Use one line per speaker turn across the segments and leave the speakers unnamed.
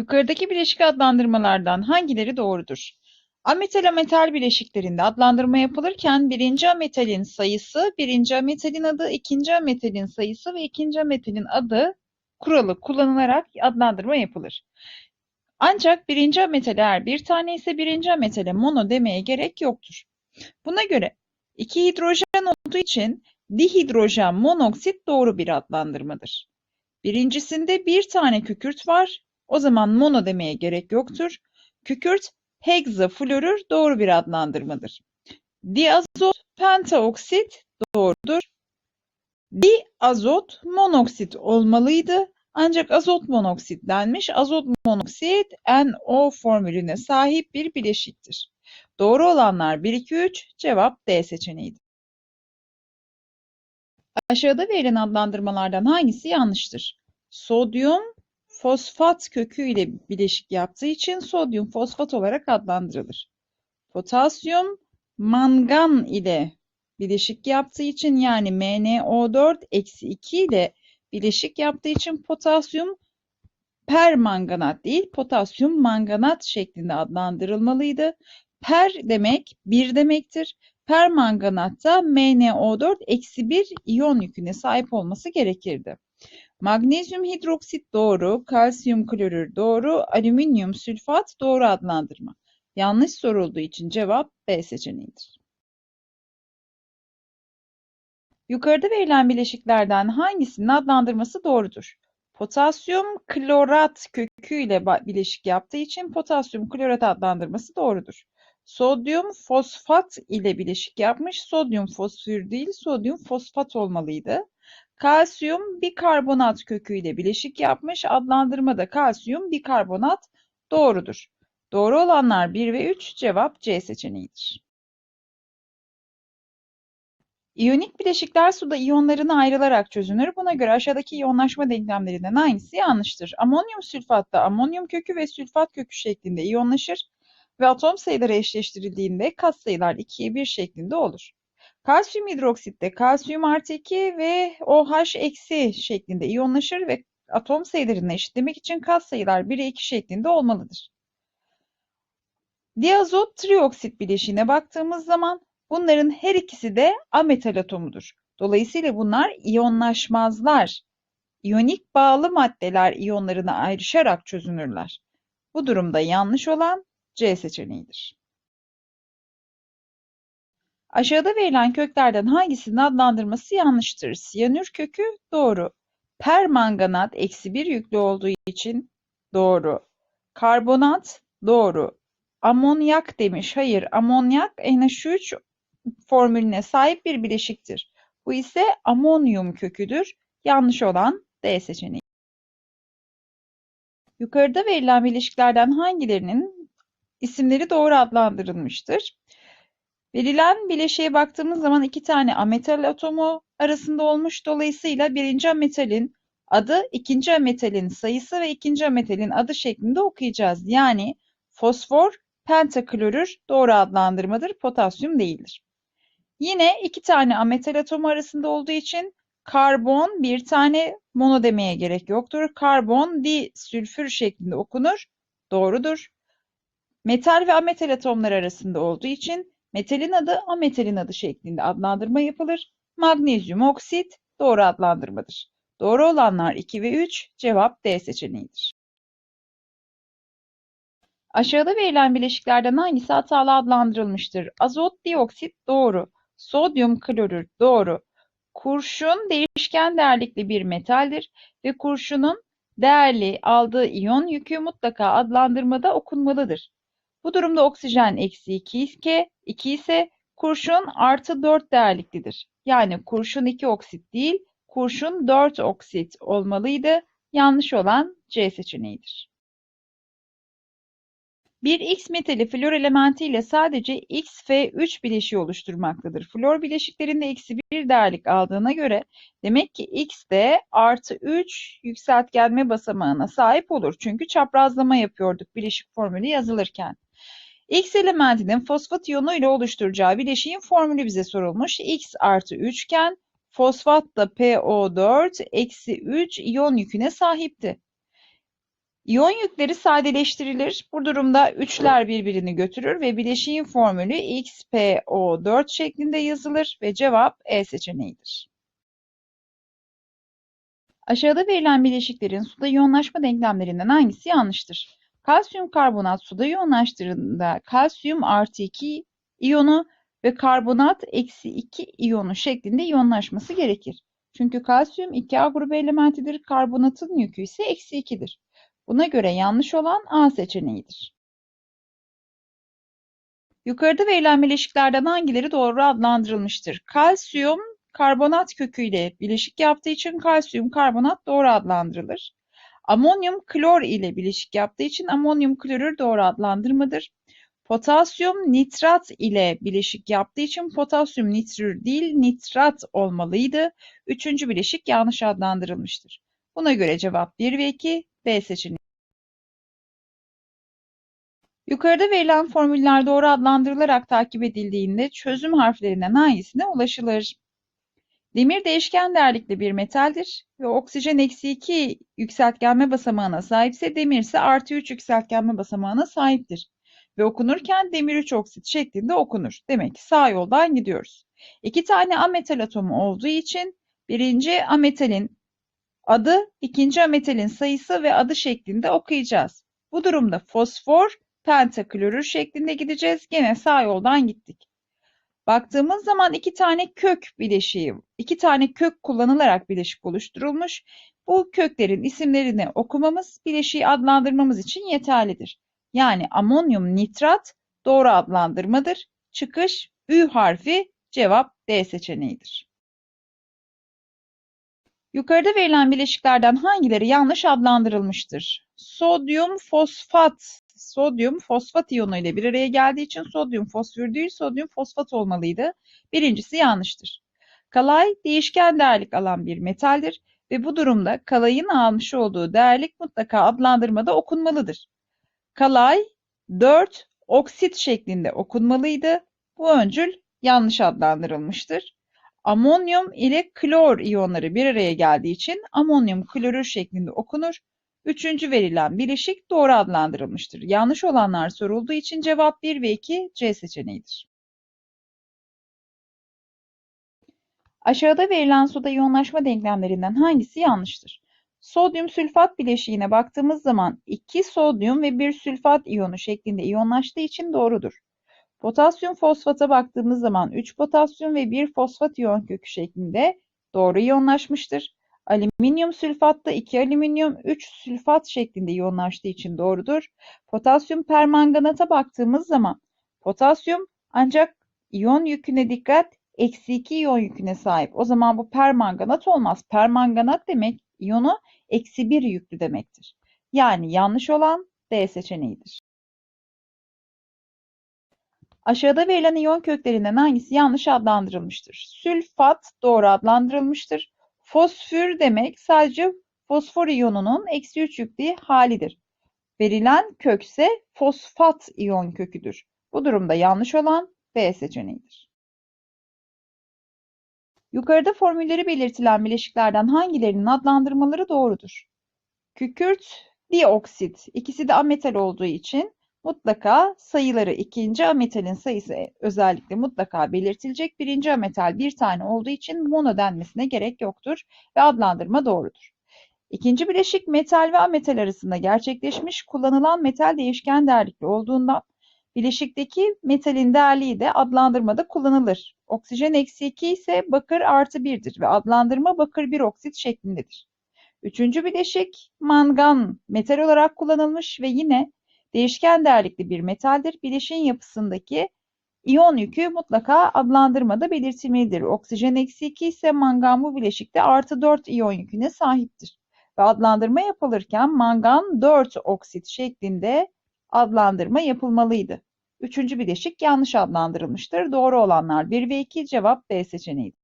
Yukarıdaki bileşik adlandırmalardan hangileri doğrudur? Ametal ametal bileşiklerinde adlandırma yapılırken birinci ametalin sayısı, birinci ametalin adı, ikinci ametalin sayısı ve ikinci ametalin adı kuralı kullanılarak adlandırma yapılır. Ancak birinci ametal eğer bir tane ise birinci ametale mono demeye gerek yoktur. Buna göre iki hidrojen olduğu için dihidrojen monoksit doğru bir adlandırmadır. Birincisinde bir tane kükürt var, o zaman mono demeye gerek yoktur. Kükürt hexafluorür doğru bir adlandırmadır. Diazot pentaoksit doğrudur. Diazot monoksit olmalıydı. Ancak azot monoksit denmiş. Azot monoksit NO formülüne sahip bir bileşiktir. Doğru olanlar 1, 2, 3. Cevap D seçeneğidir. Aşağıda verilen adlandırmalardan hangisi yanlıştır? Sodyum fosfat kökü ile bileşik yaptığı için sodyum fosfat olarak adlandırılır. Potasyum mangan ile bileşik yaptığı için yani MnO4-2 ile bileşik yaptığı için potasyum permanganat değil potasyum manganat şeklinde adlandırılmalıydı. Per demek bir demektir. Permanganatta MnO4-1 iyon yüküne sahip olması gerekirdi. Magnezyum hidroksit doğru, kalsiyum klorür doğru, alüminyum sülfat doğru adlandırma. Yanlış sorulduğu için cevap B seçeneğidir. Yukarıda verilen bileşiklerden hangisinin adlandırması doğrudur? Potasyum klorat kökü ile bileşik yaptığı için potasyum klorat adlandırması doğrudur. Sodyum fosfat ile bileşik yapmış, sodyum fosfür değil, sodyum fosfat olmalıydı. Kalsiyum bikarbonat köküyle bileşik yapmış. Adlandırma da kalsiyum bikarbonat doğrudur. Doğru olanlar 1 ve 3 cevap C seçeneğidir. İyonik bileşikler suda iyonlarına ayrılarak çözünür. Buna göre aşağıdaki iyonlaşma denklemlerinden hangisi yanlıştır? Amonyum sülfatta amonyum kökü ve sülfat kökü şeklinde iyonlaşır ve atom sayıları eşleştirildiğinde katsayılar 2'ye 1 şeklinde olur. Kalsiyum hidroksitte kalsiyum artı 2 ve OH eksi şeklinde iyonlaşır ve atom sayılarını eşitlemek için katsayılar 1'e 2 şeklinde olmalıdır. Diazot trioksit bileşiğine baktığımız zaman bunların her ikisi de ametal atomudur. Dolayısıyla bunlar iyonlaşmazlar. İyonik bağlı maddeler iyonlarına ayrışarak çözünürler. Bu durumda yanlış olan C seçeneğidir. Aşağıda verilen köklerden hangisinin adlandırması yanlıştır? Siyanür kökü doğru. Permanganat eksi bir yüklü olduğu için doğru. Karbonat doğru. Amonyak demiş. Hayır, amonyak NH3 formülüne sahip bir bileşiktir. Bu ise amonyum köküdür. Yanlış olan D seçeneği. Yukarıda verilen bileşiklerden hangilerinin isimleri doğru adlandırılmıştır? Verilen bileşiğe baktığımız zaman iki tane ametal atomu arasında olmuş. Dolayısıyla birinci ametalin adı, ikinci ametalin sayısı ve ikinci ametalin adı şeklinde okuyacağız. Yani fosfor pentaklorür doğru adlandırmadır, potasyum değildir. Yine iki tane ametal atomu arasında olduğu için karbon bir tane mono demeye gerek yoktur. Karbon di sülfür şeklinde okunur. Doğrudur. Metal ve ametal atomlar arasında olduğu için Metalin adı ametalin adı şeklinde adlandırma yapılır. Magnezyum oksit doğru adlandırmadır. Doğru olanlar 2 ve 3 cevap D seçeneğidir. Aşağıda verilen bileşiklerden hangisi hatalı adlandırılmıştır? Azot dioksit doğru. Sodyum klorür doğru. Kurşun değişken değerlikli bir metaldir ve kurşunun değerli aldığı iyon yükü mutlaka adlandırmada okunmalıdır. Bu durumda oksijen eksi 2 ise, 2 ise kurşun artı 4 değerliklidir. Yani kurşun 2 oksit değil, kurşun 4 oksit olmalıydı. Yanlış olan C seçeneğidir. Bir X metali flor elementi ile sadece XF3 bileşiği oluşturmaktadır. Flor bileşiklerinde eksi 1 değerlik aldığına göre demek ki X de artı 3 yükseltgenme basamağına sahip olur. Çünkü çaprazlama yapıyorduk bileşik formülü yazılırken. X elementinin fosfat iyonu ile oluşturacağı bileşiğin formülü bize sorulmuş. X artı 3 iken fosfat da PO4 eksi 3 iyon yüküne sahipti. İyon yükleri sadeleştirilir. Bu durumda üçler birbirini götürür ve bileşiğin formülü XPO4 şeklinde yazılır ve cevap E seçeneğidir. Aşağıda verilen bileşiklerin suda iyonlaşma denklemlerinden hangisi yanlıştır? Kalsiyum karbonat suda iyonlaştığında kalsiyum artı 2 iyonu ve karbonat eksi 2 iyonu şeklinde iyonlaşması gerekir. Çünkü kalsiyum 2A grubu elementidir, karbonatın yükü ise eksi 2'dir. Buna göre yanlış olan A seçeneğidir. Yukarıda verilen bileşiklerden hangileri doğru adlandırılmıştır? Kalsiyum karbonat köküyle bileşik yaptığı için kalsiyum karbonat doğru adlandırılır. Amonyum klor ile bileşik yaptığı için amonyum klorür doğru adlandırmadır. Potasyum nitrat ile bileşik yaptığı için potasyum nitrür değil nitrat olmalıydı. Üçüncü bileşik yanlış adlandırılmıştır. Buna göre cevap 1 ve 2 B seçeneği. Yukarıda verilen formüller doğru adlandırılarak takip edildiğinde çözüm harflerinden hangisine ulaşılır? Demir değişken değerlikli bir metaldir ve oksijen eksi 2 yükseltgenme basamağına sahipse demir ise artı 3 yükseltgenme basamağına sahiptir. Ve okunurken demir 3 oksit şeklinde okunur. Demek ki sağ yoldan gidiyoruz. İki tane ametal atomu olduğu için birinci ametalin adı, ikinci ametalin sayısı ve adı şeklinde okuyacağız. Bu durumda fosfor pentaklorür şeklinde gideceğiz. Gene sağ yoldan gittik. Baktığımız zaman iki tane kök bileşiği, iki tane kök kullanılarak bileşik oluşturulmuş. Bu köklerin isimlerini okumamız, bileşiği adlandırmamız için yeterlidir. Yani amonyum nitrat doğru adlandırmadır. Çıkış Ü harfi cevap D seçeneğidir. Yukarıda verilen bileşiklerden hangileri yanlış adlandırılmıştır? Sodyum fosfat sodyum fosfat iyonu ile bir araya geldiği için sodyum fosfür değil sodyum fosfat olmalıydı. Birincisi yanlıştır. Kalay değişken değerlik alan bir metaldir ve bu durumda kalayın almış olduğu değerlik mutlaka adlandırmada okunmalıdır. Kalay 4 oksit şeklinde okunmalıydı. Bu öncül yanlış adlandırılmıştır. Amonyum ile klor iyonları bir araya geldiği için amonyum klorür şeklinde okunur. Üçüncü verilen bileşik doğru adlandırılmıştır. Yanlış olanlar sorulduğu için cevap 1 ve 2 C seçeneğidir. Aşağıda verilen suda iyonlaşma denklemlerinden hangisi yanlıştır? Sodyum sülfat bileşiğine baktığımız zaman 2 sodyum ve 1 sülfat iyonu şeklinde iyonlaştığı için doğrudur. Potasyum fosfata baktığımız zaman 3 potasyum ve 1 fosfat iyon kökü şeklinde doğru iyonlaşmıştır. Alüminyum sülfatta 2 alüminyum 3 sülfat şeklinde iyonlaştığı için doğrudur. Potasyum permanganata baktığımız zaman potasyum ancak iyon yüküne dikkat eksi 2 iyon yüküne sahip. O zaman bu permanganat olmaz. Permanganat demek iyonu eksi 1 yüklü demektir. Yani yanlış olan D seçeneğidir. Aşağıda verilen iyon köklerinden hangisi yanlış adlandırılmıştır? Sülfat doğru adlandırılmıştır. Fosfür demek sadece fosfor iyonunun eksi 3 yüklü halidir. Verilen kökse fosfat iyon köküdür. Bu durumda yanlış olan B seçeneğidir. Yukarıda formülleri belirtilen bileşiklerden hangilerinin adlandırmaları doğrudur? Kükürt, dioksit. İkisi de ametal olduğu için mutlaka sayıları ikinci ametalin sayısı özellikle mutlaka belirtilecek. Birinci ametal bir tane olduğu için mono denmesine gerek yoktur ve adlandırma doğrudur. İkinci bileşik metal ve ametal arasında gerçekleşmiş kullanılan metal değişken değerlikli olduğundan bileşikteki metalin değerliği de adlandırmada kullanılır. Oksijen eksi 2 ise bakır artı 1'dir ve adlandırma bakır 1 oksit şeklindedir. Üçüncü bileşik mangan metal olarak kullanılmış ve yine değişken değerlikli bir metaldir. Bileşiğin yapısındaki iyon yükü mutlaka adlandırmada belirtilmelidir. Oksijen eksi 2 ise mangan bu bileşikte artı 4 iyon yüküne sahiptir. Ve adlandırma yapılırken mangan 4 oksit şeklinde adlandırma yapılmalıydı. Üçüncü bileşik yanlış adlandırılmıştır. Doğru olanlar 1 ve 2 cevap B seçeneğidir.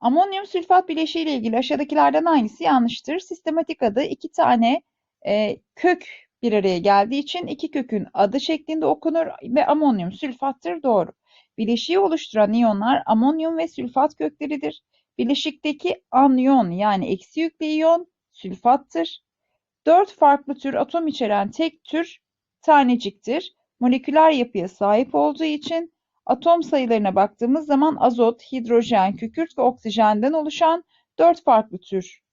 Amonyum sülfat bileşiği ile ilgili aşağıdakilerden hangisi yanlıştır? Sistematik adı iki tane e, kök bir araya geldiği için iki kökün adı şeklinde okunur ve amonyum sülfattır doğru. Bileşiği oluşturan iyonlar amonyum ve sülfat kökleridir. Bileşikteki anyon yani eksi yüklü iyon sülfattır. Dört farklı tür atom içeren tek tür taneciktir. Moleküler yapıya sahip olduğu için atom sayılarına baktığımız zaman azot, hidrojen, kükürt ve oksijenden oluşan dört farklı tür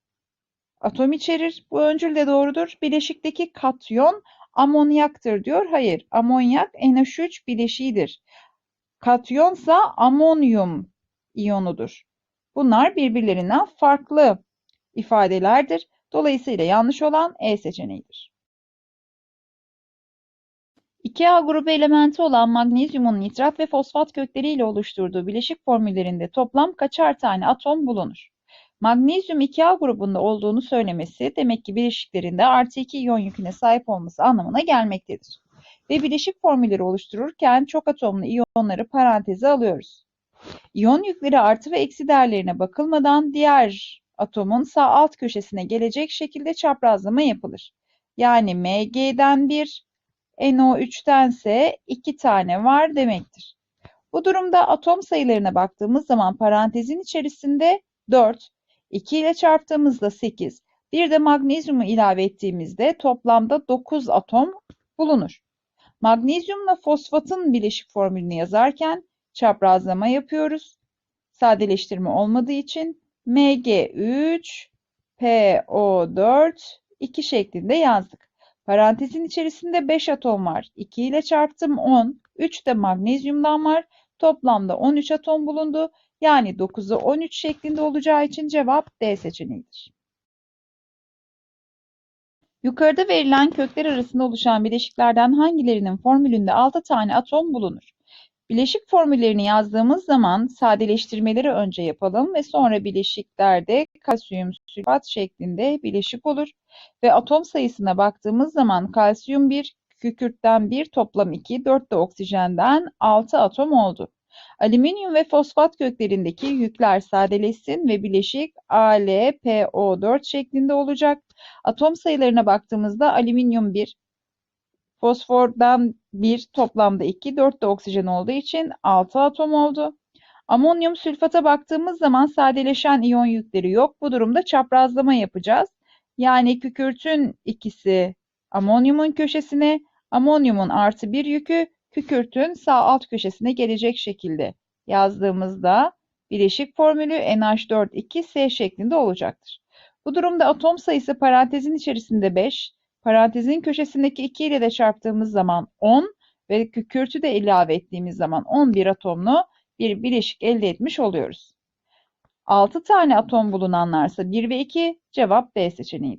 atom içerir. Bu öncül de doğrudur. Bileşikteki katyon amonyaktır diyor. Hayır, amonyak NH3 bileşiğidir. Katyonsa amonyum iyonudur. Bunlar birbirlerinden farklı ifadelerdir. Dolayısıyla yanlış olan E seçeneğidir. 2A grubu elementi olan magnezyumun nitrat ve fosfat kökleriyle oluşturduğu bileşik formüllerinde toplam kaçar tane atom bulunur? Magnezyum 2A grubunda olduğunu söylemesi demek ki bileşiklerinde artı 2 iyon yüküne sahip olması anlamına gelmektedir. Ve bileşik formülleri oluştururken çok atomlu iyonları paranteze alıyoruz. İyon yükleri artı ve eksi değerlerine bakılmadan diğer atomun sağ alt köşesine gelecek şekilde çaprazlama yapılır. Yani Mg'den 1, NO3'tense 2 tane var demektir. Bu durumda atom sayılarına baktığımız zaman parantezin içerisinde 4, 2 ile çarptığımızda 8, bir de magnezyumu ilave ettiğimizde toplamda 9 atom bulunur. Magnezyumla fosfatın bileşik formülünü yazarken çaprazlama yapıyoruz. Sadeleştirme olmadığı için Mg3, PO4, 2 şeklinde yazdık. Parantezin içerisinde 5 atom var. 2 ile çarptım 10. 3 de magnezyumdan var. Toplamda 13 atom bulundu. Yani 9'u 13 şeklinde olacağı için cevap D seçeneğidir. Yukarıda verilen kökler arasında oluşan bileşiklerden hangilerinin formülünde 6 tane atom bulunur? Bileşik formüllerini yazdığımız zaman sadeleştirmeleri önce yapalım ve sonra bileşiklerde kalsiyum sülfat şeklinde bileşik olur. Ve atom sayısına baktığımız zaman kalsiyum 1, kükürtten 1, toplam 2, 4 de oksijenden 6 atom oldu. Alüminyum ve fosfat köklerindeki yükler sadeleşsin ve bileşik AlPO4 şeklinde olacak. Atom sayılarına baktığımızda alüminyum 1, fosfordan 1, toplamda 2, 4 de oksijen olduğu için 6 atom oldu. Amonyum sülfata baktığımız zaman sadeleşen iyon yükleri yok. Bu durumda çaprazlama yapacağız. Yani kükürtün ikisi amonyumun köşesine, amonyumun artı bir yükü kükürtün sağ alt köşesine gelecek şekilde yazdığımızda bileşik formülü NH4-2S şeklinde olacaktır. Bu durumda atom sayısı parantezin içerisinde 5, parantezin köşesindeki 2 ile de çarptığımız zaman 10 ve kükürtü de ilave ettiğimiz zaman 11 atomlu bir bileşik elde etmiş oluyoruz. 6 tane atom bulunanlarsa 1 ve 2 cevap B seçeneğidir.